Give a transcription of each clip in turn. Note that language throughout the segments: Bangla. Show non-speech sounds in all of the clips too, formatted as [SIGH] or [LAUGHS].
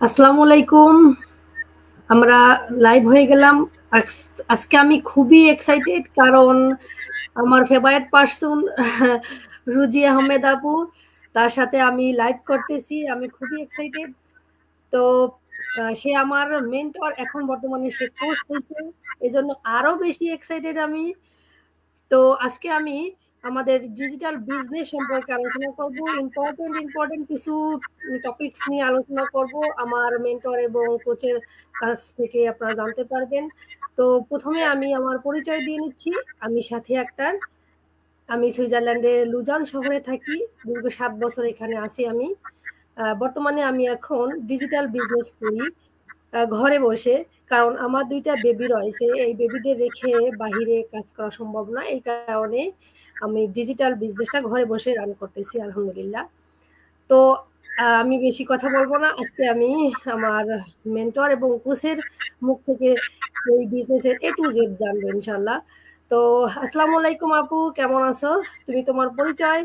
আসসালামু আলাইকুম। আমরা লাইভ হয়ে গেলাম। আজকে আমি খুবই এক্সাইটেড কারণ আমার ফেভারিট পার্সন [LAUGHS] রুজি আহমেদ আপু। তার সাথে আমি লাইভ করতেছি। আমি খুবই এক্সাইটেড তো সে আমার মেন্টর এখন বর্তমানে সে কোর্স হয়েছে এই জন্য আরও বেশি এক্সাইটেড আমি। তো, আজকে আমি আমাদের ডিজিটাল বিজনেস সম্পর্কে আলোচনা করব ইম্পর্টেন্ট ইম্পর্টেন্ট কিছু টপিকস নিয়ে আলোচনা করব। আমার মেন্টর এবং কোচের কাছ থেকে আপনারা জানতে পারবেন। তো প্রথমে আমি আমার পরিচয় দিয়ে নিচ্ছি। আমি সাথে আক্তার। আমি সুইজারল্যান্ডে লুজান শহরে থাকি। দীর্ঘ সাত বছর এখানে আছি আমি। বর্তমানে আমি এখন ডিজিটাল বিজনেস করি ঘরে বসে। কারণ আমার দুইটা বেবি রয়েছে। এই বেবিদের রেখে বাহিরে কাজ করা সম্ভব না। এই কারণে আমি ডিজিটাল বিজনেসটা ঘরে বসে রান করতেছি, আলহামদুলিল্লাহ। তো আমি বেশি কথা বলব না। আজকে আমি আমার মেন্টর এবং কোচের মুখ থেকে এই বিজনেসের এ টু জেড জানব ইনশাল্লাহ তো, আসসালামু আলাইকুম আপু, কেমন আছো? তুমি তোমার পরিচয়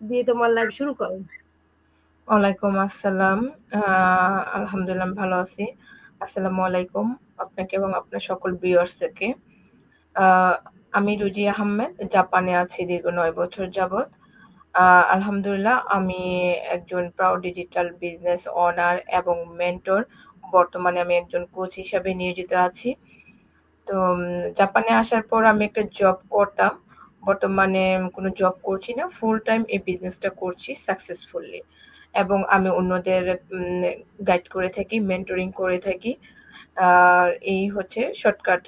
দিয়ে তোমার লাইভ শুরু করো। ওয়ালাইকুম আসসালাম। আলহামদুলিল্লাহ ভালো আছি। আসসালামু আলাইকুম আপনাকে এবং আপনার সকল ভিউয়ার্সদেরকে আমি রুজি আহমেদ, জাপানে আছি দীর্ঘ নয় বছর যাবৎ। আলহামদুলিল্লাহ, আমি একজন প্রাউড ডিজিটাল বিজনেস অনার এবং মেন্টর বর্তমানে আমি একজন কোচ হিসাবে নিয়োজিত আছি। তো জাপানে আসার পর আমি একটা জব করতাম। বর্তমানে কোনো জব করছি না ফুল টাইম এই বিজনেসটা করছি সাকসেসফুলি এবং আমি অন্যদের গাইড করে থাকি মেন্টরিং করে থাকি। আর এই হচ্ছে শর্টকাট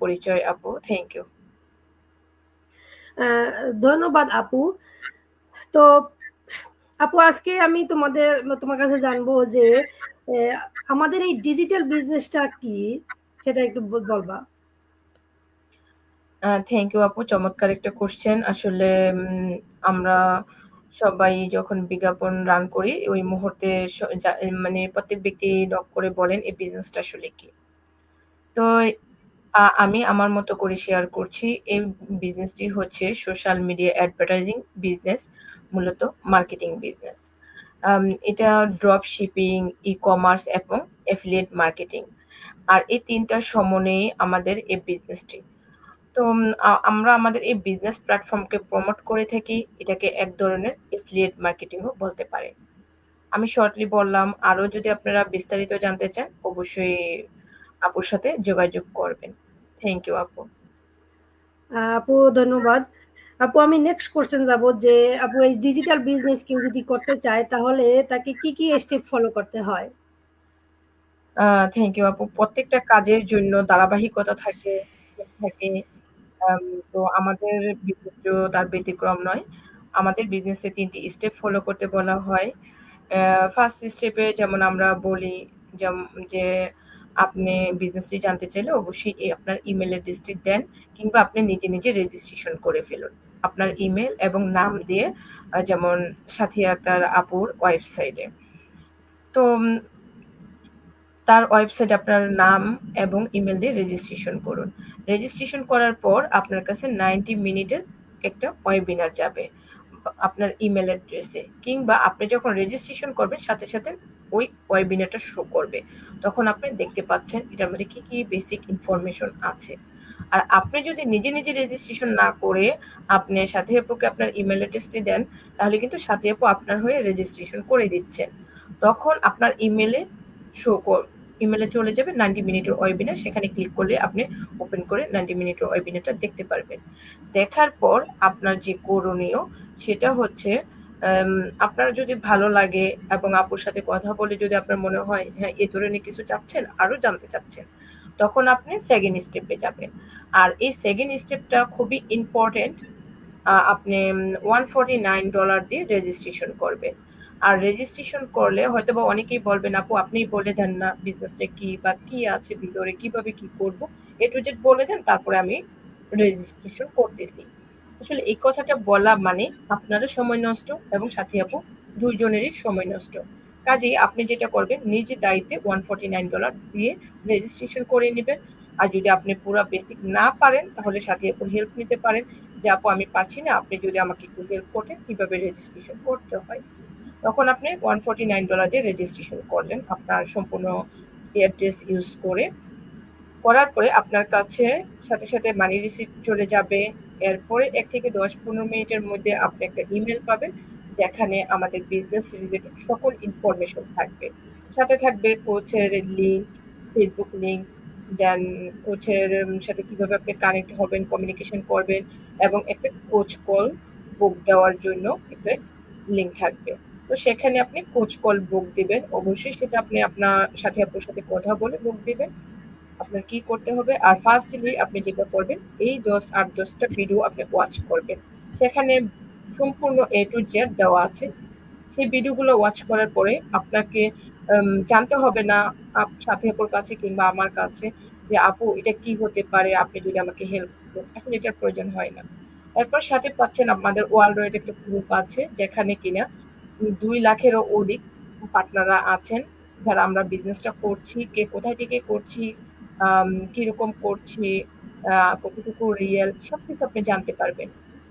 পরিচয় আপু থ্যাংক ইউ ধন্যবাদ আপু। তো আপু, আজকে আমি তোমাদের, তোমার কাছে জানব যে আমাদের এই ডিজিটাল বিজনেসটা কি? সেটা একটু বলবা। থ্যাংক ইউ আপু, চমৎকার একটা কোশ্চেন আসলে আমরা সবাই যখন বিজ্ঞাপন রান করি, ওই মুহূর্তে মানে প্রত্যেক ব্যক্তি নক করে বলেন, এই বিজনেসটা আসলে কি? তো আমি আমার মতো করে শেয়ার করছি। এই বিজনেসটি হচ্ছে সোশ্যাল মিডিয়া অ্যাডভার্টাইজিং বিজনেস মূলত মার্কেটিং বিজনেস এটা ড্রপ শিপিং ই কমার্স এবং অ্যাফিলিয়েট মার্কেটিং আর এই তিনটার সমন্বয়ে আমাদের এই বিজনেসটি তো আমরা আমাদের এই বিজনেস প্ল্যাটফর্মকে প্রমোট করে থাকি, এটাকে এক ধরনের এফিলিয়েট মার্কেটিংও বলতে পারেন আমি শর্টলি বললাম, আরও যদি আপনারা বিস্তারিত জানতে চান, অবশ্যই আপুর সাথে যোগাযোগ করবেন। থ্যাংক ইউ আপু আপু ধন্যবাদ। আপু আমি নেক্সট কোশ্চেন যাব যে আপু এই ডিজিটাল বিজনেস কেউ যদি করতে চায় তাহলে তাকে কি কি স্টেপ ফলো করতে হয়? থ্যাংক ইউ আপু প্রত্যেকটা কাজের জন্য ধারাবাহিকতা থাকে থাকে তো আমাদের তার ব্যতিক্রম নয়। আমাদের বিজনেসে তিনটি স্টেপ ফলো করতে বলা হয়। ফার্স্ট স্টেপে যেমন আমরা বলি যে আপনি বিজনেসটি জানতে চাইলে অবশ্যই আপনার ইমেল অ্যাড্রেসটি দেন কিংবা আপনি নিজে নিজে রেজিস্ট্রেশন করে ফেলুন। আপনার ইমেল এবং নাম দিয়ে যেমন সাথিয়া তার আপুর ওয়েবসাইটে তো তার ওয়েবসাইটে আপনার নাম এবং ইমেল দিয়ে রেজিস্ট্রেশন করুন। রেজিস্ট্রেশন করার পর আপনার কাছে নাইনটি মিনিটের একটা ওয়েবিনার যাবে। আপনার ইমেল অ্যাড্রেসে কিংবা আপনি যখন রেজিস্ট্রেশন করবেন, সাথে সাথে ওই ওয়েবিনারটা শো করবে। তখন আপনি দেখতে পাচ্ছেন এটার মধ্যে কি কি বেসিক ইনফরমেশন আছে। আর আপনি যদি নিজে নিজে রেজিস্ট্রেশন না করে আপনি সাথে আপুকে আপনার ইমেল অ্যাড্রেসটি দেন, তাহলে কিন্তু সাথে আপু আপনার হয়ে রেজিস্ট্রেশন করে দিচ্ছেন। তখন আপনার ইমেলে শো ইমেলে চলে যাবে নাইনটি মিনিটের ওয়েবিনার সেখানে ক্লিক করলে আপনি ওপেন করে নাইনটি মিনিটের ওয়েবিনারটা দেখতে পারবেন। দেখার পর আপনার যে করণীয়, সেটা হচ্ছে আপনার যদি ভালো লাগে এবং আপুর সাথে কথা বলে যদি আপনার মনে হয় হ্যাঁ এ ধরনের কিছু চাচ্ছেন, আরও জানতে চাচ্ছেন, তখন আপনি সেকেন্ড স্টেপে যাবেন। আর এই সেকেন্ড স্টেপটা খুবই ইম্পর্টেন্ট আপনি ওয়ান ফর্টি নাইন ডলার দিয়ে রেজিস্ট্রেশন করবেন। আর রেজিস্ট্রেশন করলে হয়তো বা অনেকেই বলবেন আপু, আপনিই বলে দেন না বিজনেসটা কি বা কি আছে ভিতরে, কীভাবে কি করব? এ টু জেড বলে দেন, তারপরে আমি রেজিস্ট্রেশন করতেছি। আসলে এই কথাটা বলা মানে আপনারও সময় নষ্ট এবং সাথী আপু দুইজনেরই সময় নষ্ট। কাজেই আপনি যেটা করবেন নিজের দায়িত্বে ওয়ান ফর্টি নাইন ডলার দিয়ে রেজিস্ট্রেশন করে নেবেন। আর যদি আপনি পুরো বেসিক না পারেন, তাহলে সাথী আপুর হেল্প নিতে পারেন। যে, আপু, আমি পারছি না, আপনি যদি আমাকে একটু হেল্প করতেন, কীভাবে রেজিস্ট্রেশন করতে হয়? তখন আপনি $149 দিয়ে রেজিস্ট্রেশন করলেন আপনার সম্পূর্ণ এয়ারটেস ইউজ করে। করার পরে আপনার কাছে সাথে, সাথে মানি রিসিপ্ট চলে যাবে। এরপরে এক থেকে দশ পনেরো মিনিটের মধ্যে আপনি একটা ইমেল পাবেন, যেখানে আমাদের বিজনেস রিলেটেড সকল ইনফরমেশন থাকবে। সাথে থাকবে কোচের লিঙ্ক, ফেসবুক লিঙ্ক, দেন কোচের সাথে কীভাবে আপনি কানেক্ট হবেন, কমিউনিকেশন করবেন এবং একটা কোচ কল বুক দেওয়ার জন্য একটা লিঙ্ক থাকবে। তো সেখানে আপনি কোচ কল বুক দিবেন। অবশ্যই সেটা আপনি আপনার সাথী আপুর সাথে কথা বলে বুক দিবেন। আপনার কি করতে হবে? আর ফার্স্টলি আপনি যেটা করবেন, এই ১০ ৮-১০ ভিডিও আপনি ওয়াচ করবেন। সেখানে সম্পূর্ণ এ টু জেড দেওয়া আছে। সেই ভিডিওগুলো ওয়াচ করার পরে আপনাকে জানতে হবে না সাথী আপুর কাছে কিংবা আমার কাছে যে, "আপু এটা কি হতে পারে? আপনি যদি আমাকে হেল্প করতেন।" আসলে এটার প্রয়োজন হয় না। এরপর সাথে পাচ্ছেন আমাদের ওয়ার্ল্ড ওয়াইড একটা গ্রুপ আছে, যেখানে কিনা ২ লাখেরও অধিক পার্টনাররা আছেন, যারা আমরা বিজনেসটা করছি, কে কোথায় থেকে করছি, কীরকম করছি, কতটুকু রিয়াল সবকিছু আপনি জানতে পারবেন।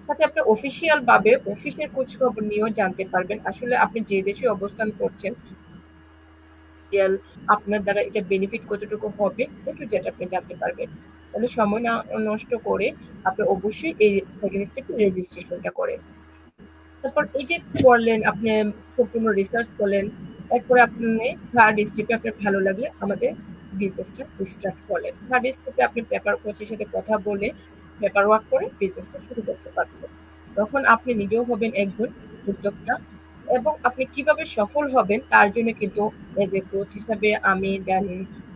সাথে আপনি অফিসিয়াল ভাবে অফিসের খোঁজখবর নিয়েও জানতে পারবেন। আসলে আপনি যে দেশে অবস্থান করছেন আপনার দ্বারা এটা বেনিফিট কতটুকু হবে, A যেটা আপনি জানতে পারবেন। তাহলে সময় নষ্ট করে আপনি অবশ্যই এই সেকেন্ড স্টেপে রেজিস্ট্রেশনটা করেন। তারপর এই যে করলেন, আপনি সম্পূর্ণ রিসার্চ করলেন। তারপরে আপনি থার্ড স্টেপে আপনার ভালো লাগলে আমাদের বিজনেসটা স্টার্ট করলেন। থার্ড স্টেপে আপনি পেপার কোচের সাথে কথা বলে পেপার ওয়ার্ক করে বিজনেসটা শুরু করতে পারছেন। তখন আপনি নিজেও হবেন একজন উদ্যোক্তা এবং আপনি কীভাবে সফল হবেন তার জন্য কিন্তু এজ এ কোচ হিসাবে আমি দেন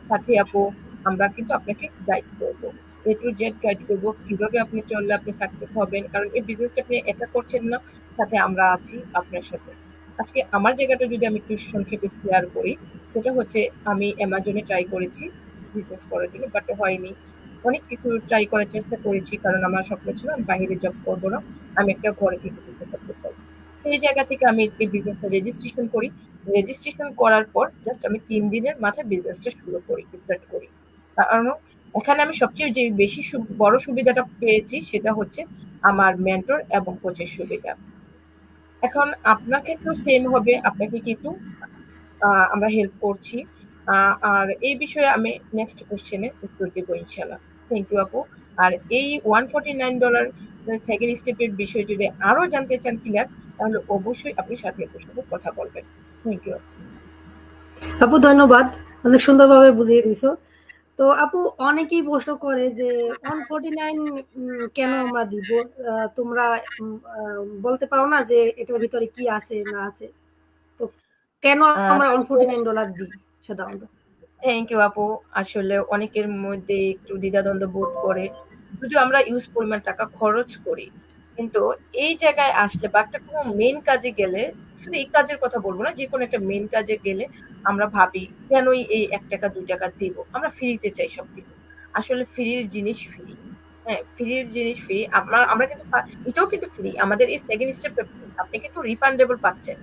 সাথী আপু আমরা কিন্তু আপনাকে গাইড করব। A to Z গাইড করব। কীভাবে আপনি চললে আপনি সাকসেস হবেন। কারণ এই বিজনেসটা আপনি একা করছেন না, সাথে আমরা আছি আপনার সাথে। আজকে আমার জায়গাটা যদি আমি একটু সংক্ষেপে শেয়ার করি, সেটা হচ্ছে আমি অ্যামাজনে ট্রাই করেছি বিজনেস করার জন্য, বাট হয়নি। অনেক কিছু ট্রাই করার চেষ্টা করেছি কারণ আমার স্বপ্ন ছিল আমি বাহিরে জব করব না। আমি একটা ঘরে থেকে বিজনেস করতে চাই। সেই জায়গা থেকে আমি এই বিজনেসটা রেজিস্ট্রেশন করি। রেজিস্ট্রেশন করার পর জাস্ট আমি তিন দিনের মাথায় বিজনেসটা শুরু করি, স্টার্ট করি। কারণ এখানে আমি সবচেয়ে যে বেশি বড় সুবিধাটা পেয়েছি সেটা হচ্ছে আমার মেন্টর এবং কোচের সুবিধা। এখন আপনাকে ক্ষেত্রেও সেম হবে। আপনাকে কিন্তু আমরা হেল্প করছি। আর এই বিষয়ে আমি নেক্সট কোয়েশ্চেন এ উত্তর দেব ইনশাআল্লাহ। থ্যাংক ইউ আপু। আর এই $149 সেকেন্ড স্টেপের বিষয়ে যদি আরও জানতে চান ক্লিয়ার, তাহলে অবশ্যই আপনি সাথী আপুর সাথে কথা বলবেন। Thank you. আপু ধন্যবাদ। অনেক সুন্দরভাবে বুঝিয়ে দিছো। তো আপু অনেকেই প্রশ্ন করে যে 149 নাইন কেন আমরা দিব? তোমরা বলতে পারো না যে এটার ভিতরে কি আছে না আছে? তো কেন আমরা ওয়ান আমরা $149 দিই সাধারণত? থ্যাংক ইউ আপু। আসলে অনেকের মধ্যে একটু দ্বিধাদ্বন্দ্ব বোধ করে। যদিও আমরা ইউজ পরিমাণ টাকা খরচ করি। কিন্তু এই জায়গায় আসলে বা একটা কোনো মেইন কাজে গেলে, শুধু এই কাজের কথা বলব না, যে কোনো একটা মেন কাজে গেলে আমরা ভাবি কেনই এই এক টাকা ৳১ ৳২ দিব? আমরা ফ্রিতে চাই সবকিছু। আসলে ফ্রির জিনিস ফ্রি। হ্যাঁ, ফ্রির জিনিস ফ্রি। আমরা আমরা কিন্তু এটাও কিন্তু ফ্রি। আমাদের এই সেকেন্ড স্টেপটা ফ্রি। আপনি কিন্তু রিফান্ডেবল পাচ্ছেন।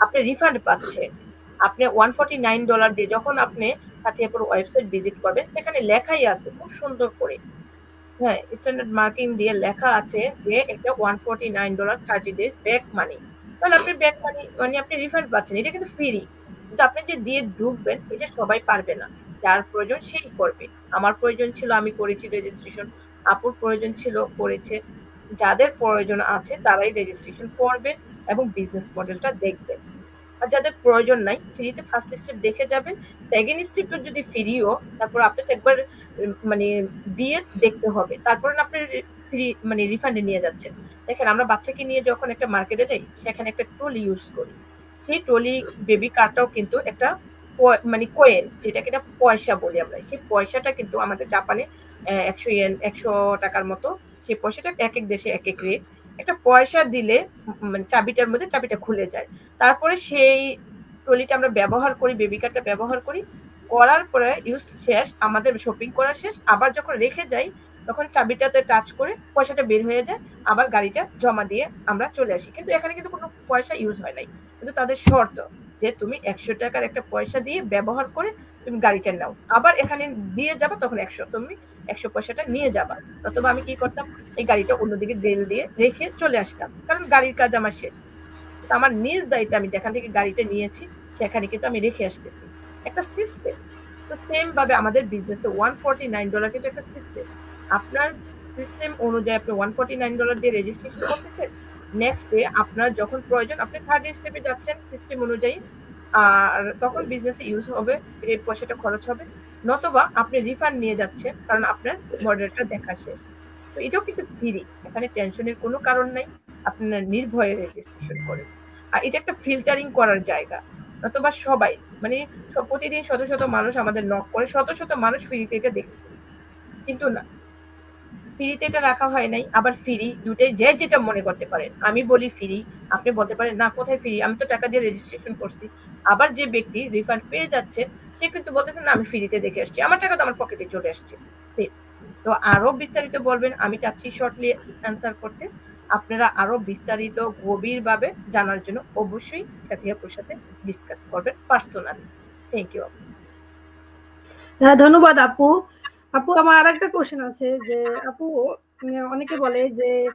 আপনি রিফান্ড পাচ্ছেন। আপনি $149 দিয়ে যখন আপনি সাথী আপুর ওয়েবসাইট ভিজিট করবেন, সেখানে লেখাই আছে খুব সুন্দর করে। হ্যাঁ, স্ট্যান্ডার্ড মার্কিং দিয়ে লেখা আছে যে এটা $149 30 ডেজ ব্যাক মানি। তাহলে আপনি ব্যাক মানি মানে আপনি রিফান্ড পাচ্ছেন। এটা কিন্তু ফ্রি। কিন্তু আপনি যে দিয়ে ঢুকবেন এটা সবাই পারবে না। যার প্রয়োজন সেই করবে। আমার প্রয়োজন ছিল আমি করেছি রেজিস্ট্রেশন। আপুর প্রয়োজন ছিল করেছে। যাদের প্রয়োজন আছে তারাই রেজিস্ট্রেশন করবেন এবং বিজনেস মডেলটা দেখবেন। আর যাদের প্রয়োজন নাই ফ্রিতে ফার্স্ট স্টেপ দেখে যাবেন। সেকেন্ড স্টেপটা যদি ফ্রিও তারপর আপনাকে একবার মানে দিয়ে দেখতে হবে। তারপরে আপনি ফ্রি মানে রিফান্ডে নিয়ে যাচ্ছেন। দেখেন আমরা বাচ্চাকে নিয়ে যখন একটা মার্কেটে যাই, সেখানে একটা ট্রলি ইউজ করি। সেই ট্রলি বেবি কারটাও কিন্তু একটা মানে কয়েন যেটা কিনা পয়সা বলি আমরা। সেই পয়সাটা কিন্তু আমাদের জাপানে একশো ১০০ ইয়েন ৳১০০ র মতো। সেই পয়সাটা এক এক দেশে এক এক রেট। একটা পয়সা দিলে মানে চাবিটার মধ্যে চাবিটা খুলে যায়। তারপরে সেই ট্রলিটা আমরা ব্যবহার করি, বেবি কারটা ব্যবহার করি। করার পরে ইউজ শেষ, আমাদের শপিং করা শেষ। আবার যখন রেখে যাই, তখন চাবিটাতে টাচ করে পয়সাটা বের হয়ে যায়। আবার গাড়িটা জমা দিয়ে আমরা চলে আসি। কিন্তু এখানে কিন্তু কোনো পয়সা ইউজ হয় নাই। কিন্তু তাদের শর্ত যে তুমি একশো টাকার একটা পয়সা দিয়ে ব্যবহার করে তুমি গাড়িটা নাও। আবার এখানে দিয়ে যাবা, তখন ১০০ তুমি ১০০ পয়সাটা নিয়ে যাবা। নতুবা আমি কি করতাম, এই গাড়িটা অন্যদিকে ড্রেল দিয়ে রেখে চলে আসতাম। কারণ গাড়ির কাজ আমার শেষ। কিন্তু আমার নিজ দায়িত্বে আমি যেখান থেকে গাড়িটা নিয়েছি, সেখানে কিন্তু আমি রেখে আসতেছি একটা সিস্টেম তো সেম ভাবে আমাদের বিজনেসে ওয়ান ফর্টি নাইন ডলার কিন্তু একটা সিস্টেম আপনার সিস্টেম অনুযায়ী আপনি ওয়ান ফর্টি নাইন ডলার দিয়ে রেজিস্ট্রেশন করতেছেন নেক্সট ডে আপনার যখন প্রয়োজন, আপনি থার্ড স্টেপে যাচ্ছেন সিস্টেম অনুযায়ী, আর তখন বিজনেসে ইউজ হবে এই পয়সাটা খরচ হবে। নতবা আপনি রিফান্ড নিয়ে যাচ্ছেন, কারণ আপনার মডেলটা দেখা শেষ। তো এটাও কিন্তু ফ্রি এখানে টেনশনের কোনো কারণ নাই, আপনার নির্ভয়ে রেজিস্ট্রেশন করেন আর এটা একটা ফিল্টারিং করার জায়গা, নতুবা সবাই মানে প্রতিদিন শত শত মানুষ আমাদের নক করে, শত শত মানুষ ফ্রিতে এটা দেখে। কিন্তু না। ফ্রিতে এটা রাখা হয় নাই, আবার ফ্রি দুটাই যে যেটা মনে করতে পারেন। আমি বলি ফ্রি, আপনি বলতে পারেন, না, কোথায় ফ্রি? আমি তো টাকা দিয়ে রেজিস্ট্রেশন করছি। আবার যে ব্যক্তি রিফান্ড পেয়ে যাচ্ছে, সে কিন্তু বলতেছে, না, আমি ফ্রিতে দেখে আসছি, আমার টাকা তো আমার পকেটে চলে আসছে. তো আরও বিস্তারিত বলবেন, আমি চাচ্ছি শর্টলি অ্যান্সার করতে। আপনারা আরও বিস্তারিত, গভীরভাবে জানার জন্য অবশ্যই সাথিয়াপুর সাথে ডিসকাস করবেন পার্সোনালি থ্যাংক ইউ হ্যাঁ ধন্যবাদ, আপু। আপু, আমার আর একটা কোশ্চেন আছে যে, আপু অনেকে বলে যে,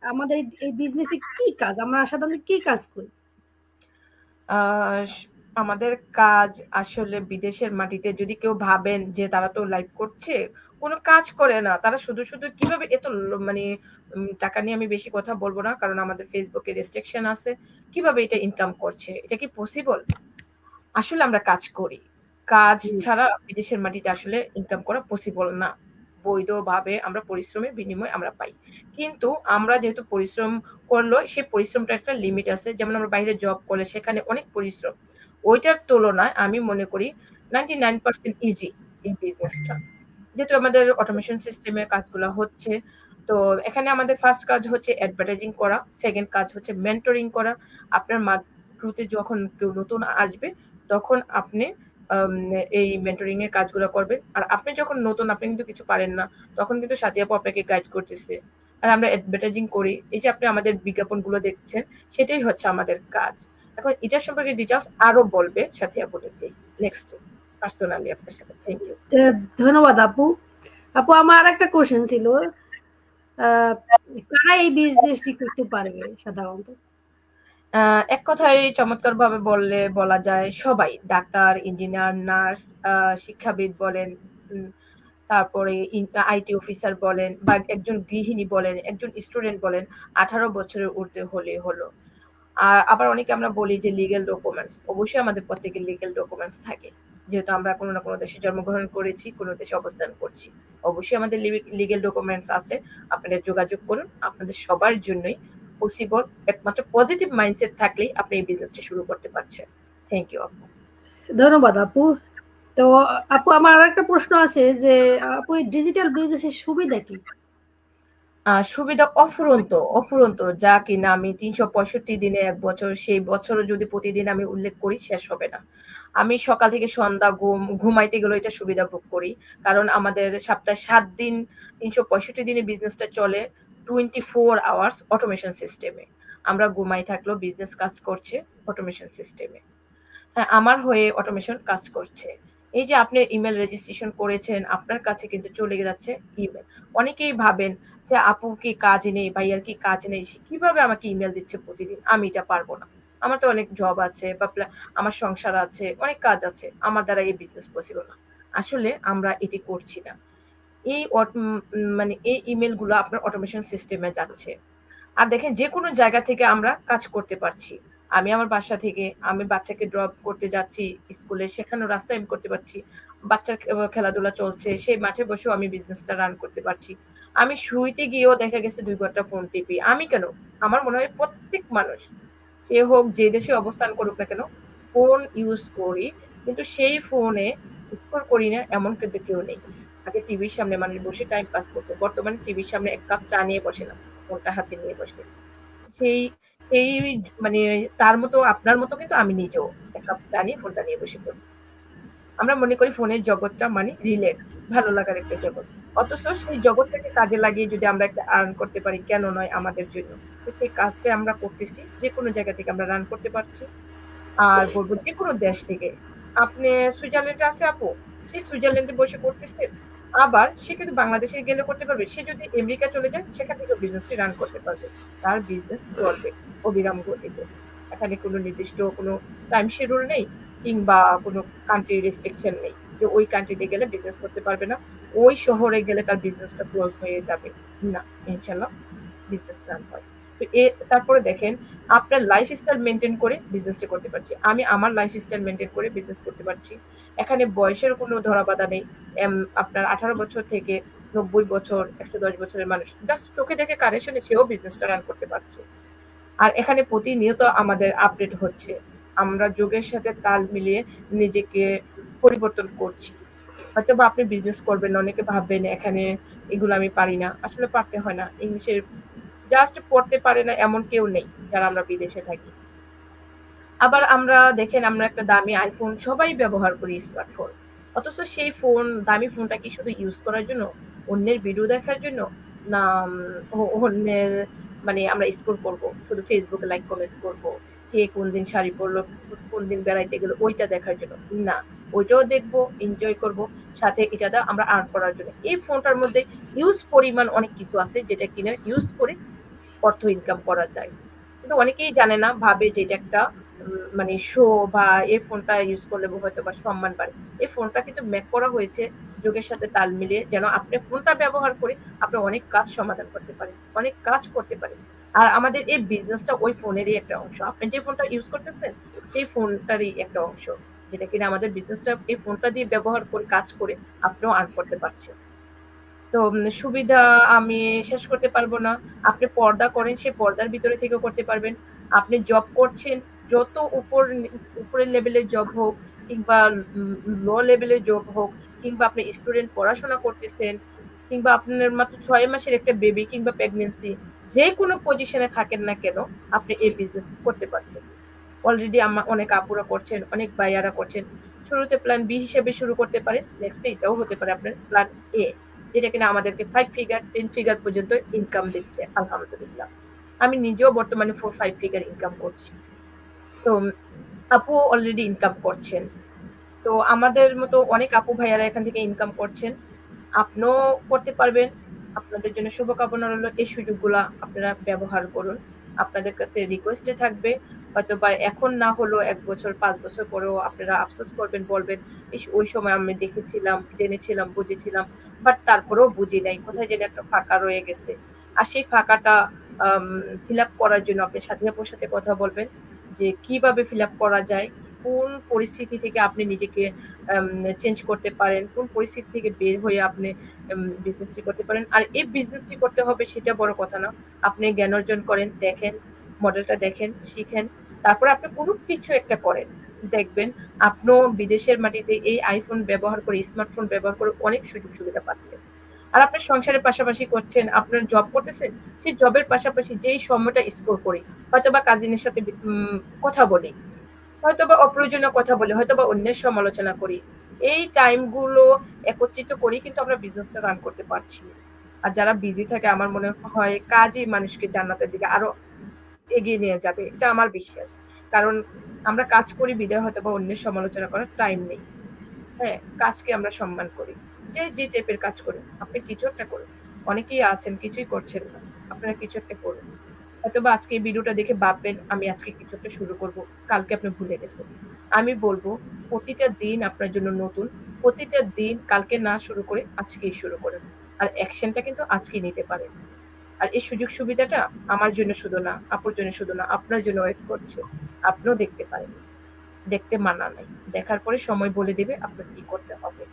আমাদের এই- বিজনেসে কি কাজ? আমরা সাধারণত কি কাজ করি? আমাদের কাজ আসলে বিদেশের মাটিতে যদি কেউ ভাবেন যে, তারা তো লাইভ করছে, কোনো কাজ করে না। তারা শুধু শুধু কীভাবে এত মানে টাকা নিয়ে আমি বেশি কথা বলব না, কারণ আমাদের ফেসবুকে রেস্ট্রিকশন আছে। কীভাবে এটা ইনকাম করছে? এটা কি পসিবল আসলে আমরা কাজ করি। কাজ ছাড়া বিদেশের মাটিতে আসলে ইনকাম করা পসিবল না। বৈধভাবে আমরা পরিশ্রমের বিনিময় আমরা পাই। কিন্তু আমরা যেহেতু পরিশ্রম করল সেই পরিশ্রমটা একটা লিমিট আছে। যেমন আমরা বাইরে জব করলে সেখানে অনেক পরিশ্রম। ওইটার তুলনায় আমি মনে করি নাইনটি নাইন পার্সেন্ট ইজি এই বিজনেসটা যেহেতু আমাদের অটোমেশন সিস্টেমে কাজগুলো হচ্ছে তো এখানে আমাদের ফার্স্ট কাজ হচ্ছে অ্যাডভার্টাইজিং করা সেকেন্ড কাজ হচ্ছে মেন্টরিং করা। আপনার মাত্রুতে যখন কেউ নতুন আসবে তখন আপনি এই মেন্টরিং এর কাজগুলো করবেন আর আপনি যখন নতুন, আপনি কিন্তু কিছু পারেন না, তখন কিন্তু সাথী আপু আপনাকে গাইড করতেছে। আর আমরা অ্যাডভার্টাইজিং করি। এই যে আপনি আমাদের বিজ্ঞাপনগুলো দেখছেন, সেটাই হচ্ছে আমাদের কাজ। এখন এটার সম্পর্কে ডিটেলস আরও বলবে সাথী আপু নেক্সট পার্সোনালি আপনার সাথে। থ্যাংক ইউ ধন্যবাদ আপু। আপু, আমার একটা কোশ্চেন ছিল কারা এই বিজনেসটি করতে পারবে সাধারণত? এক কথায় চমৎকার ভাবে বললে বলা যায়, সবাই, ডাক্তার, ইঞ্জিনিয়ার, নার্স শিক্ষাবিদ বলেন তারপরে আইটি অফিসার বলেন বা একজন গৃহিণী বলেন, একজন স্টুডেন্ট বলেন, আঠারো বছরের ঊর্ধ্বে হলে হলো। আর আবার অনেকে আমরা বলি যে লিগেল ডকুমেন্টস অবশ্যই আমাদের প্রত্যেকের লিগেল ডকুমেন্টস থাকে। যেহেতু আমরা কোনো না কোনো দেশে জন্মগ্রহণ করেছি, কোনো দেশে অবস্থান করছি, অবশ্যই আমাদের লিগেল ডকুমেন্টস আছে। আপনারা যোগাযোগ করুন, আপনাদের সবার জন্যই পসিবল একমাত্র পজিটিভ মাইন্ডসেট থাকলেই আপনি এই বিজনেসটা শুরু করতে পারছেন। থ্যাংক ইউ আপু ধন্যবাদ আপু। তো আপু আমার একটা প্রশ্ন আছে যে আপু ডিজিটাল বিজনেসের সুবিধা কি? সুবিধা অফুরন্ত অফুরন্ত যা কিনা আমি তিনশো পঁয়ষট্টি দিনে এক বছর সেই বছরও যদি প্রতিদিন আমি উল্লেখ করি শেষ হবে না। আমি সকাল থেকে সন্ধ্যা ঘুম ঘুমাইতে গেলেও এটা সুবিধা ভোগ করি। কারণ আমাদের সপ্তাহে সাত দিন তিনশো পঁয়ষট্টি দিনে বিজনেসটা চলে। টোয়েন্টি ফোর আওয়ার্স অটোমেশন সিস্টেমে আমরা ঘুমাই থাকলেও বিজনেস কাজ করছে অটোমেশন সিস্টেমে হ্যাঁ আমার হয়ে অটোমেশন কাজ করছে। এই যে আপনি ইমেল রেজিস্ট্রেশন করেছেন, আপনার কাছে কিন্তু চলে যাচ্ছে ইমেল অনেকেই ভাবেন যে, আপু কি কাজ নেই ভাইয়ার কি কাজ নেই? সে কীভাবে আমাকে ইমেল দিচ্ছে প্রতিদিন? আমি এটা পারব না। আমার তো অনেক জব আছে বা আমার সংসার আছে, অনেক কাজ আছে। আমার দ্বারা এই বিজনেস পসিবল না। আসলে আমরা এটি করছি না। এই মানে এই ইমেলগুলো আপনার অটোমেশন সিস্টেমে যাচ্ছে। আর দেখেন যে কোনো জায়গা থেকে আমরা কাজ করতে পারছি। আমি আমার বাসা থেকে, আমি বাচ্চাকে ড্রপ করতে যাচ্ছি স্কুলে, সেখানেও রাস্তায় আমি করতে পারছি। বাচ্চার খেলাধুলা চলছে, সেই মাঠে বসেও আমি বিজনেসটা রান করতে পারছি। আমি শুইতে গিয়েও দেখা গেছে দুই ঘণ্টা ফোন টিপি। আমি কেন? আমার মনে হয় প্রত্যেক মানুষ, সে হোক যে দেশে অবস্থান করুক না কেন ফোন ইউজ করি। কিন্তু সেই ফোনে স্কোর করি না, এমন কিন্তু কেউ নেই। আগে টিভির সামনে মানুষ বসে টাইম পাস করতো। বর্তমানে টিভির সামনে এক কাপ চা নিয়ে বসে না, ফোনটা হাতে নিয়ে বসে। সেই সেই মানে তার মতো, আপনার মতো কিন্তু আমি নিজেও এক কাপ চা নিয়ে ফোনটা নিয়ে বসে পড়ি। আমরা মনে করি ফোনের জগৎটা মানে রিল্যাক্স ভালো লাগার একটা জগৎ। অথচ সেই জগৎটাকে কাজে লাগিয়ে যদি আমরা একটা আর্ন করতে পারি, কেন নয় আমাদের জন্য? তো সেই কাজটা আমরা করতেছি যে কোনো জায়গা থেকে আমরা রান করতে পারছি। আর বলব যে কোনো দেশ থেকে। আপনি সুইজারল্যান্ডে আছে আপু? সেই সুইজারল্যান্ডে বসে করতেছে আবার সে কিন্তু বাংলাদেশে গেলে করতে পারবে। সে যদি আমেরিকা চলে যায়, সেখান থেকে বিজনেসটি রান করতে পারবে। তার বিজনেস করবে অবিরাম গতিতে। এখানে কোনো নির্দিষ্ট কোনো টাইম শিডিউল নেই কিংবা কোনো কান্ট্রি রেস্ট্রিকশন নেই যে ওই কান্ট্রিতে গেলে বিজনেস করতে পারবে না। ওই শহরে গেলে তার বিজনেসটা ক্লোজ হয়ে যাবে। না ইনশাল্লাহ বিজনেস রান হয়। তারপরে দেখেন, আপনার লাইফ স্টাইল মেনটেন করে বিজনেসটা করতে পারছি। আমি আমার লাইফ স্টাইল মেনটেন করে বিজনেস করতে পারছি। এখানে বয়সের কোনো ধরাবাধা নেই। আপনার আঠারো বছর থেকে নব্বই বছর, একশো দশ বছরের মানুষ। জাস্ট চোখে দেখে কানেকশনে সেও বিজনেসটা রান করতে পারছে। আর এখানে প্রতিনিয়ত আমাদের আপডেট হচ্ছে। আমরা যুগের সাথে তাল মিলিয়ে নিজেকে পরিবর্তন করছি। হয়তো বা আপনি বিজনেস করবেন, অনেকে ভাববেন এখানে এগুলো আমি পারি না। আসলে পারতে হয় না। ইংলিশের জাস্ট পড়তে পারে না এমন কেউ নেই যারা আমরা বিদেশে থাকি। আবার আমরা দেখেন, আমরা একটা দামি আইফোন সবাই ব্যবহার করি স্মার্টফোন অথচ সেই ফোন দামি ফোনটা কি শুধু ইউজ করার জন্য, অন্যের ভিডিও দেখার জন্য, না অন্যের মানে আমরা স্কোর করব, শুধু ফেসবুকে লাইক কমেন্টস করব, কে কোন দিন শাড়ি পরলো, কোন দিন বেড়াইতে গেলো, ওইটা দেখার জন্য। না, ওইটাও দেখব এনজয় করব, সাথে এটা আমরা আর্ন করার জন্য। এই ফোনটার মধ্যে ইউজ পরিমাণ অনেক কিছু আছে, যেটা কিনে ইউজ করে অর্থ ইনকাম করা যায়। কিন্তু অনেকেই জানে না, ভাবে যে এটা একটা মানে শো বা এই ফোনটা ইউজ করলে হয়তো বা সম্মান বাড়ে। এই ফোনটা কিন্তু মেক করা হয়েছে যুগের সাথে তাল মিলিয়ে যেন আপনি ফোনটা ব্যবহার করে আপনি অনেক কাজ সমাধান করতে পারেন, অনেক কাজ করতে পারেন। আর আমাদের এই বিজনেসটা ওই ফোনেরই একটা অংশ। আপনি যে ফোনটা ইউজ করতেছেন, সেই ফোনটারই একটা অংশ। যেটা কিনা আমাদের বিজনেসটা এই ফোনটা দিয়ে ব্যবহার করে, কাজ করে আপনিও আর্ন করতে পারছেন। তো সুবিধা আমি শেষ করতে পারব না। আপনি পর্দা করেন সেই পর্দার ভিতরে থেকেও করতে পারবেন। আপনি জব করছেন, যত উপর, উপরের লেভেলের জব হোক কিংবা লো লেভেলের জব হোক কিংবা আপনি স্টুডেন্ট পড়াশোনা করতেছেন কিংবা আপনার মাত্র ছয় মাসের একটা বেবি কিংবা প্রেগনেন্সি যে কোনো পজিশনে থাকেন না কেন, আপনি এই বিজনেস করতে পারছেন। অলরেডি আমার অনেক আপুরা করছেন, অনেক বাইয়ারা করছেন। শুরুতে প্ল্যান বি হিসেবে শুরু করতে পারেন নেক্সট এটাও হতে পারে আপনার প্ল্যান এ যেটা কিনা আমাদেরকে ফাইভ ফিগার টেন ফিগার পর্যন্ত ইনকাম দিচ্ছে, আলহামদুলিল্লাহ। আমি নিজেও বর্তমানে ফোর ফাইভ ফিগার ইনকাম করছি। তো আপু অলরেডি ইনকাম করছেন। তো আমাদের মতো অনেক আপু ভাইয়ারা এখান থেকে ইনকাম করছেন। আপনিও করতে পারবেন। আপনাদের জন্য শুভকামনা রইল। এই সুযোগগুলা আপনারা ব্যবহার করুন। আপনাদের কাছে রিকোয়েস্টে থাকবে। হয়তো বা এখন না হলো এক বছর, পাঁচ বছর পরেও আপনারা আফসোস করবেন, বলবেন ওই সময় আমি দেখেছিলাম, জেনেছিলাম, বুঝেছিলাম, বাট তারপরেও বুঝি নাই, কোথায় যেন একটা ফাঁকা রয়ে গেছে। আর সেই ফাঁকাটা ফিল আপ করার জন্য আপনি আপুর সাথে কথা বলবেন, যে কীভাবে ফিল আপ করা যায়, কোন পরিস্থিতি থেকে আপনি নিজেকে চেঞ্জ করতে পারেন, কোন পরিস্থিতি থেকে বের হয়ে আপনি বিজনেসটি করতে পারেন। আর এই বিজনেসটি করতে হবে সেটা বড় কথা না, আপনি জ্ঞান অর্জন করেন, দেখেন মডেলটা দেখেন, শিখেন তারপর আপনি কোনো কিছু একটা করেন। দেখবেন আপনিও বিদেশের মাটিতে এই আইফোন ব্যবহার করে স্মার্টফোন ব্যবহার করে অনেক সুযোগ সুবিধা পাচ্ছেন। আর আপনি সংসারের পাশাপাশি করছেন, আপনার জব করতেছেন, সেই জবের পাশাপাশি যেই সময়টা স্কোর করি হয়তো বা কাজিনের সাথে কথা বলি হয়তো বা অপ্রয়োজনীয় কথা বলি হয়তো বা অন্যের সমালোচনা করি, এই টাইমগুলো একত্রিত করি কিন্তু আমরা বিজনেসটা রান করতে পারছি। আর যারা বিজি থাকে, আমার মনে হয় কাজই মানুষকে জান্নাতের দিকে আরও এগিয়ে নিয়ে যাবে, এটা আমার বিশ্বাস। কারণ আমরা কাজ করি, বিদায় হয়তো বা অন্যের সমালোচনা করার টাইম নেই। হ্যাঁ কাজকে আমরা সম্মান করি। যে যে টাইপের কাজ করুন আপনি কিছু একটা করুন। অনেকেই আছেন, কিছুই করছেন না। আপনারা কিছু একটা করুন। হয়তো বা আজকে এই ভিডিওটা দেখে ভাববেন, আমি আজকে কিছু একটা শুরু করব, কালকে আপনি ভুলে গেছেন। আমি বলব, প্রতিটা দিন আপনার জন্য নতুন, প্রতিটা দিন কালকে না শুরু করে, আজকেই শুরু করেন। আর অ্যাকশনটা কিন্তু আজকেই নিতে পারেন। আর এই সুযোগ সুবিধাটা আমার জন্য শুধু না, আপুর জন্য শুধু না, আপনার জন্য ওয়েট করছে। আপনিও দেখতে পারেন দেখতে মানা নাই। দেখার পরে সময় বলে দেবে আপনার কি করতে হবে।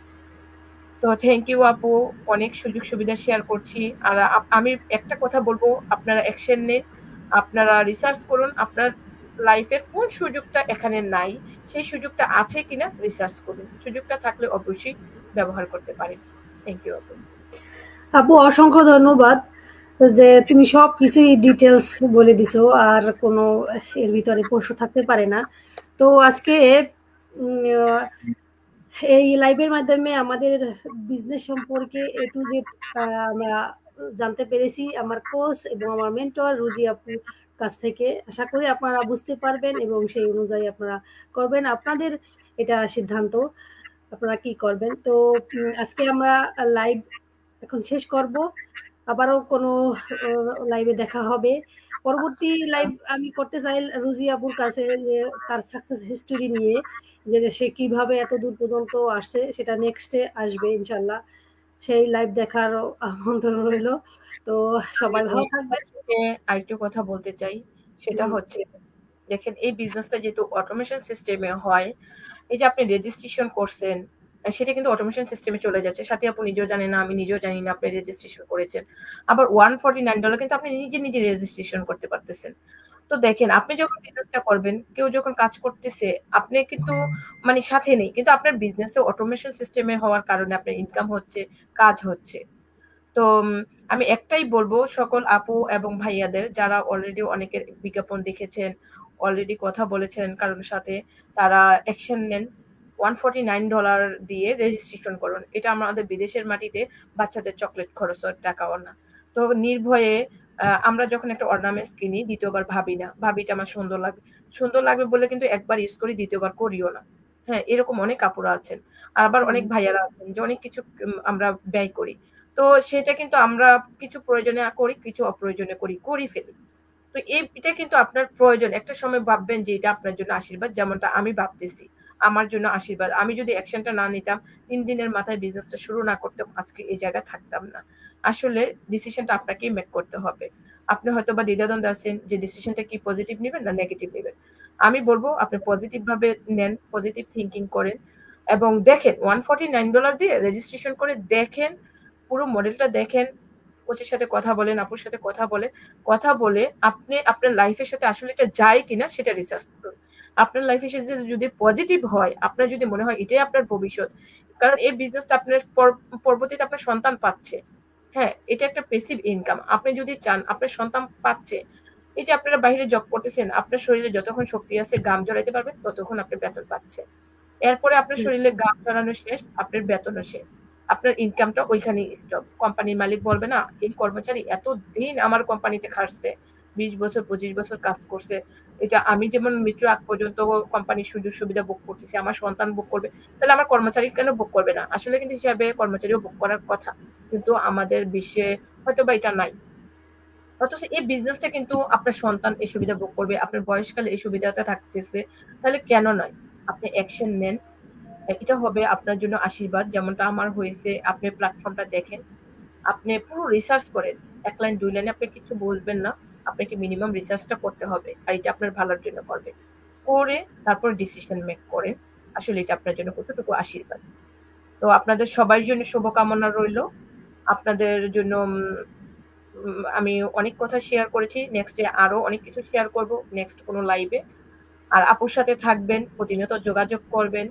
তো থ্যাংক ইউ আপু, অনেক সুযোগ সুবিধা শেয়ার করছি। আর আমি একটা কথা বলব, আপনারা অ্যাকশন নেন, আপনারা রিসার্চ করুন, আপনার লাইফের কোন সুযোগটা এখানে নাই, সেই সুযোগটা আছে কিনা রিসার্চ করুন। সুযোগটা থাকলে অবশ্যই ব্যবহার করতে পারেন। থ্যাংক ইউ আপু। আপু, অসংখ্য ধন্যবাদ। যে তুমি সব কিছুই ডিটেলস বলে দিছো, আর কোনো এর ভিতরে প্রশ্ন থাকতে পারে না। তো আজকে এই লাইভের মাধ্যমে আমাদের বিজনেস সম্পর্কে এ টু জেড আমরা জানতে পেরেছি। আমার কোচ এবং আমার মেন্টর রুজি আপুর কাছ থেকে। আশা করি আপনারা বুঝতে পারবেন এবং সেই অনুযায়ী আপনারা করবেন। আপনাদের এটা সিদ্ধান্ত, আপনারা কি করবেন? তো আজকে আমরা লাইভ এখন শেষ করব। আবারও কোনো লাইভে দেখা হবে। পরবর্তী লাইভ আমি করতে চাই রুজি আপুর কাছে যে তার সাকসেস হিস্টোরি নিয়ে যে সে কীভাবে এত দূর পর্যন্ত আসছে সেটা নেক্সটে আসবে ইনশাল্লাহ। সেই লাইভ দেখার আমন্ত্রণ রইল। তো সবাই ভালো থাকবে আরেকটু কথা বলতে চাই। সেটা হচ্ছে দেখেন এই বিজনেসটা যেহেতু অটোমেশন সিস্টেমে হয় এই যে আপনি রেজিস্ট্রেশন করছেন সেটা কিন্তু অটোমেশন সিস্টেমে চলে যাচ্ছে। সাথে আপনি নিজেও জানেন না, আমি নিজেও জানি না আপনি রেজিস্ট্রেশন করেছেন। আবার ওয়ান ফর্টি নাইন ডলার কিন্তু আপনি নিজে নিজে রেজিস্ট্রেশন করতে পারতেছেন। তো দেখেন, আপনি যখন বিজনেসটা করবেন, কেউ যখন কাজ করতেছে, আপনি কিন্তু মানে সাথে নেই। কিন্তু আপনার বিজনেসে অটোমেশন সিস্টেমে হওয়ার কারণে আপনার ইনকাম হচ্ছে, কাজ হচ্ছে। তো আমি একটাই বলব, সকল আপু এবং ভাইয়াদের, যারা অলরেডি অনেকের বিজ্ঞাপন দেখেছেন অলরেডি কথা বলেছেন কারোর সাথে, তারা অ্যাকশন নেন। ওয়ান ফর্টি নাইন ডলার দিয়ে রেজিস্ট্রেশন করুন। এটা আমাদের বিদেশের মাটিতে বাচ্চাদের চকলেট খরচের টাকাও না। তো নির্ভয়ে আমরা যখন একটা অর্নামেন্টস কিনি দ্বিতীয়বার ভাবি না। ভাবিটা আমার সুন্দর লাগবে। সুন্দর লাগবে বলে কিন্তু একবার ইউজ করি দ্বিতীয়বার করিও না। হ্যাঁ এরকম অনেক কাপড় আছেন। আবার অনেক ভাইয়ারা আছেন যে অনেক কিছু আমরা ব্যয় করি। তো সেটা কিন্তু আমরা কিছু প্রয়োজনে করি কিছু অপ্রয়োজনে করি করি ফেলি। তো এটা কিন্তু আপনার প্রয়োজন। একটা সময় ভাববেন যে এটা আপনার জন্য আশীর্বাদ যেমনটা আমি ভাবতেছি। আমার জন্য আশীর্বাদ। আমি যদি অ্যাকশনটা না নিতাম, তিন দিনের মাথায় বিজনেসটা শুরু না করতে আজকে এই জায়গায় থাকতাম না। আসলে ডিসিশনটা আপনাকেই মেক করতে হবে। আপনি হয়তো বা দ্বিধাদ্বন্দ্ব আছেন যে ডিসিশনটা কি পজিটিভ নেবেন না নেগেটিভ নেবেন। আমি বলব, আপনি পজিটিভ ভাবে নেন পজিটিভ থিঙ্কিং করেন এবং দেখেন ওয়ান ফর্টি নাইন ডলার দিয়ে রেজিস্ট্রেশন করে দেখেন, পুরো মডেলটা দেখেন, কোচের সাথে কথা বলেন, আপুর সাথে কথা বলে কথা বলে আপনি আপনার লাইফের সাথে আসলে এটা যায় কিনা, সেটা রিসার্চ করুন। আপনার লাইফের সাথে যদি পজিটিভ হয় আপনার যদি মনে হয় এটাই আপনার ভবিষ্যৎ কারণ এই বিজনেসটা আপনার পরবর্তীতে আপনার সন্তান পাচ্ছে। হ্যাঁ এটা একটা পেসিভ ইনকাম আপনি যদি চান আপনার সন্তান পাচ্ছে এই যে আপনারা বাইরে জব করতেছেন আপনার শরীরে যতক্ষণ শক্তি আছে গাম জড়াইতে পারবেন ততক্ষণ আপনি বেতন পাচ্ছেন এরপরে আপনার শরীরে গাম জড়ানো শেষ আপনার বেতনও শেষ। আপনার ইনকামটা ওইখানেই স্টপ কোম্পানির মালিক বলবে না এই কর্মচারী এত দিন আমার কোম্পানিতে খাটছে বিশ বছর, পঁচিশ বছর কাজ করছে। এটা আমি যেমন মৃত্যু আগ পর্যন্ত কোম্পানির সুযোগ সুবিধা ভোগ করতেছি, আমার সন্তান ভোগ করবে, তাহলে আমার কর্মচারী কেন ভোগ করবে না? আসলে কিন্তু হিসাবে কর্মচারীও ভোগ করার কথা, কিন্তু আমাদের বিশ্বে হয়তো বা এটা নাই। অথচ এই বিজনেসটা কিন্তু আপনার সন্তান এই সুবিধা ভোগ করবে, আপনার বয়সকালে এই সুবিধাটা থাকতেছে, তাহলে কেন নয়? আপনি অ্যাকশন নেন, এটা হবে আপনার জন্য আশীর্বাদ, যেমনটা আমার হয়েছে, আপনি প্ল্যাটফর্মটা দেখেন, আপনি পুরো রিসার্চ করেন, এক লাইন, দুই লাইনে আপনি কিছু বলবেন না। আপনাকে মিনিমাম রিসার্চটা করতে হবে আর এটা আপনার ভালোর জন্য করবে করে তারপর ডিসিশন মেক করেন, আসলে এটা আপনার জন্য কতটুকু আশীর্বাদ। তো আপনাদের সবার জন্য শুভকামনা রইল। আপনাদের জন্য আমি অনেক কথা শেয়ার করেছি নেক্সটে আরও অনেক কিছু শেয়ার করব নেক্সট কোনো লাইভে আর আপুর সাথে থাকবেন, প্রতিনিয়ত যোগাযোগ করবেন,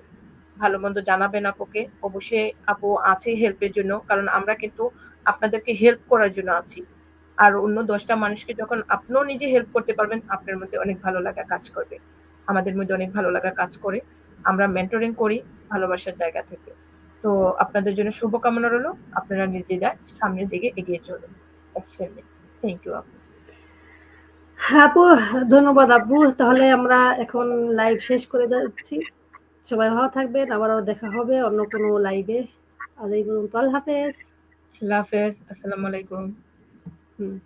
ভালো মন্দ জানাবেন আপুকে। অবশ্যই আপু আছে হেল্পের জন্য, কারণ আমরা কিন্তু আপনাদেরকে হেল্প করার জন্য আছি। আর অন্য দশটা মানুষকে যখন আপনিও নিজে হেল্প করতে পারবেন আপনার মধ্যে অনেক ভালো লাগা কাজ করবে। আমাদের মধ্যে অনেক ভালো লাগা কাজ করে। আমরা মেন্টরিং করি ভালোবাসার জায়গা থেকে। তো আপনাদের জন্য শুভকামনা রইল। আপনারা নির্দ্বিধায় সামনের দিকে এগিয়ে চলুন। থ্যাংক ইউ আপু। আপু ধন্যবাদ আপু। তাহলে আমরা এখন লাইভ শেষ করে যাচ্ছি। সবাই ভালো থাকবেন। আবারও দেখা হবে অন্য কোনো লাইভে আজ এই পর্যন্ত। আল্লাহ হাফেজ। আল্লাহ হাফেজ। আসসালামু আলাইকুম। Hmm.